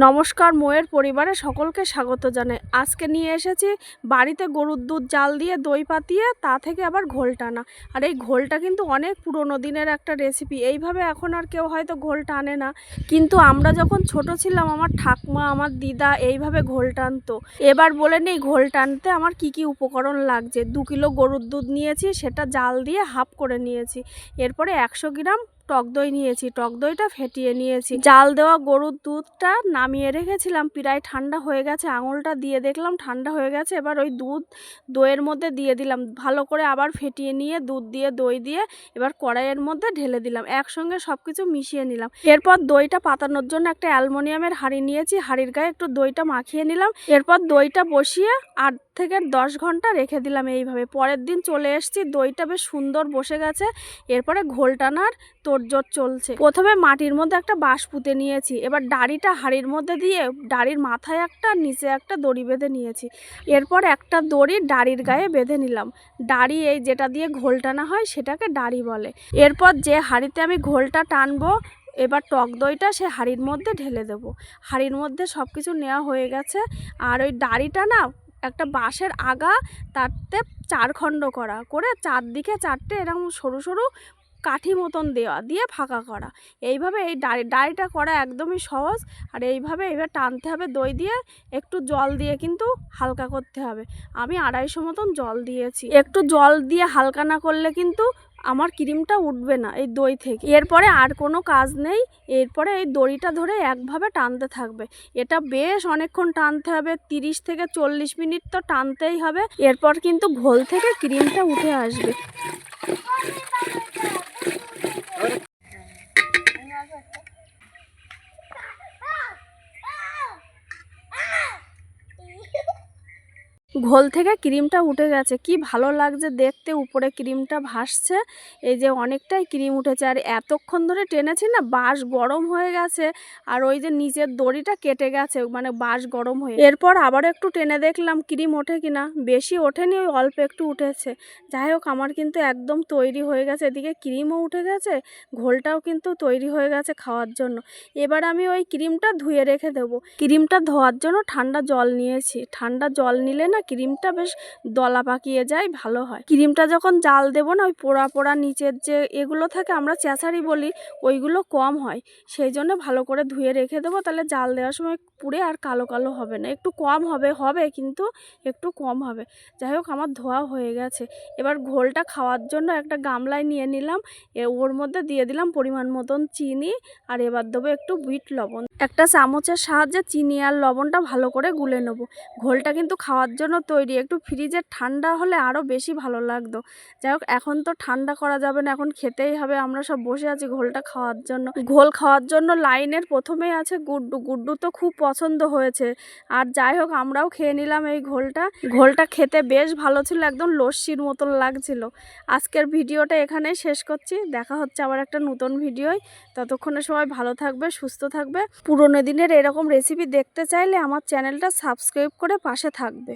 নমস্কার মোয়ের পরিবারে সকলকে স্বাগত জানাই। আজকে নিয়ে এসেছি বাড়িতে গরুর দুধ, জাল দিয়ে, দই পাতিয়ে, তা থেকে আবার ঘোল টানা আর এই ঘোলটা কিন্তু অনেক পুরনো দিনের একটা রেসিপি এইভাবে এখন আর কেউ হয়তো ঘোল টানে না। কিন্তু আমরা যখন ছোট ছিলাম, আমার ঠাকমা, আমার দিদা এইভাবে ঘোল টানতো। এবার বলে নেই, ঘোল টানতে আমার কি কি উপকরণ লাগছে? দু কিলো গরুর দুধ নিয়েছি, সেটা জাল দিয়ে হাফ করে নিয়েছি। এরপরে একশো গ্রাম টক দই নিয়েছি, টক দইটা ফেটিয়ে নিয়েছি। জাল দেওয়া গরুর দুধটা নামিয়ে রেখেছিলাম, প্রায় ঠান্ডা হয়ে গেছে, আঙুলটা দিয়ে দেখলাম ঠান্ডা হয়ে গেছে, এবার ওই দুধ দইয়ের মধ্যে দিয়ে দিলাম। ভালো করে আবার ফেটিয়ে নিয়ে দুধ দিয়ে, দই দিয়ে এবার কড়াইয়ের মধ্যে ঢেলে দিলাম, একসঙ্গে সব কিছু মিশিয়ে নিলাম। এরপর দইটা পাতানোর জন্য একটা অ্যালমোনিয়ামের হাঁড়ি নিয়েছি, হাঁড়ির গায়ে একটু দইটা মাখিয়ে নিলাম। এরপর দইটা বসিয়ে আট থেকে দশ ঘণ্টা রেখে দিলাম এইভাবে। পরের দিন চলে এসেছি, দইটা বেশ সুন্দর বসে গেছে। এরপরে ঘোল টানার তোড়জোড় চলছে। প্রথমে মাটির মধ্যে একটা বাঁশ পুঁতে নিয়েছি, এবার ডাড়িটা হাঁড়ির মধ্যে দিয়ে ডাড়ির মাথায় একটা, নিচে একটা দড়ি বেঁধে নিয়েছি। এরপর একটা দড়ি ডাড়ির গায়ে বেঁধে নিলাম। ডাড়ি এই যেটা দিয়ে ঘোল টানা হয় সেটাকে ডাড়ি বলে। এরপর যে হাঁড়িতে আমি ঘোলটা টানবো, এবার টক দইটা সে হাঁড়ির মধ্যে ঢেলে দেবো। হাঁড়ির মধ্যে সব কিছু নেওয়া হয়ে গেছে, আর ওই ডাড়িটা না একটা বাঁশের আগা তাতে চার খণ্ড করা, করে চারদিকে চারটে এরকম সরু সরু কাঠি মতন দেওয়া, দিয়ে ফাঁকা করা। এইভাবে এই ডাড়ি ডাড়িটা করা একদমই সহজ। আর এইভাবে এইভাবে টানতে হবে দই দিয়ে, একটু জল দিয়ে কিন্তু হালকা করতে হবে। আমি আড়াইশো মতন জল দিয়েছি। একটু জল দিয়ে হালকা না করলে কিন্তু আমার ক্রিমটা উঠবে না এই দই থেকে। এরপরে আর কোনো কাজ নেই। এরপরে এই দড়িটা ধরে একভাবে টানতে থাকবে। এটা বেশ অনেকক্ষণ টানতে হবে। তিরিশ থেকে চল্লিশ মিনিট তো টানতেই হবে। এরপর কিন্তু ঘোল থেকে ক্রিমটা উঠে আসবে। ঘোল থেকে ক্রিমটা উঠে গেছে। কি ভালো লাগছে দেখতে, উপরে ক্রিমটা ভাসছে। এই যে অনেকটাই ক্রিম উঠেছে। আর এতক্ষণ ধরে টেনেছি না, বাঁশ গরম হয়ে গেছে। আর ওই যে নিচের দড়িটা কেটে গেছে মানে বাঁশ গরম হয়ে। এরপর আবার একটু টেনে দেখলাম ক্রিম ওঠে কিনা। বেশি ওঠেনি, ওই অল্প একটু উঠেছে। যাই হোক, আমার কিন্তু একদম তৈরি হয়ে গেছে। এদিকে ক্রিমও উঠে গেছে, ঘোলটাও কিন্তু তৈরি হয়ে গেছে খাওয়ার জন্য। এবার আমি ওই ক্রিমটা ধুয়ে রেখে দেবো। ক্রিমটা ধোয়ার জন্য ঠান্ডা জল নিয়েছি। ঠান্ডা জল নিলে না ক্রিমটা বেশ দলা পাকিয়ে যায়, ভালো হয়। ক্রিমটা যখন জাল দেবো না, ওই পোড়া পোড়া নিচের যে এগুলো থাকে, আমরা চেঁচারি বলি, ওইগুলো কম হয়। সেই জন্য ভালো করে ধুয়ে রেখে দেবো, তাহলে জাল দেওয়ার সময় পুড়ে আর কালো কালো হবে না। একটু কম হবে হবে, কিন্তু একটু কম হবে। যাই হোক, আমার ধোয়া হয়ে গেছে। এবার ঘোলটা খাওয়ার জন্য একটা গামলায় নিয়ে নিলাম। ওর মধ্যে দিয়ে দিলাম পরিমাণ মতন চিনি, আর এবার দেবো একটু বিট লবণ। একটা চামচের সাহায্যে চিনি আর লবণটা ভালো করে গুলে নেব। ঘোলটা কিন্তু খাওয়ার জন্য তৈরি। একটু ফ্রিজে ঠান্ডা হলে আরও বেশি ভালো লাগতো। যাই হোক, এখন তো ঠান্ডা করা যাবে না, এখন খেতেই হবে। আমরা সব বসে আছি ঘোলটা খাওয়ার জন্য। ঘোল খাওয়ার জন্য লাইনের প্রথমেই আছে গুড্ডু। গুড্ডু তো খুব পছন্দ হয়েছে। আর যাই হোক, আমরাও খেয়ে নিলাম এই ঘোলটা। ঘোলটা খেতে বেশ ভালো ছিল, একদম লস্যির মতন লাগছিল। আজকের ভিডিওটা এখানেই শেষ করছি। দেখা হচ্ছে আবার একটা নতুন ভিডিওয়। ততক্ষণে সবাই ভালো থাকবে, সুস্থ থাকবে। পুরোনো দিনের এরকম রেসিপি দেখতে চাইলে আমার চ্যানেলটা সাবস্ক্রাইব করে পাশে থাকবে।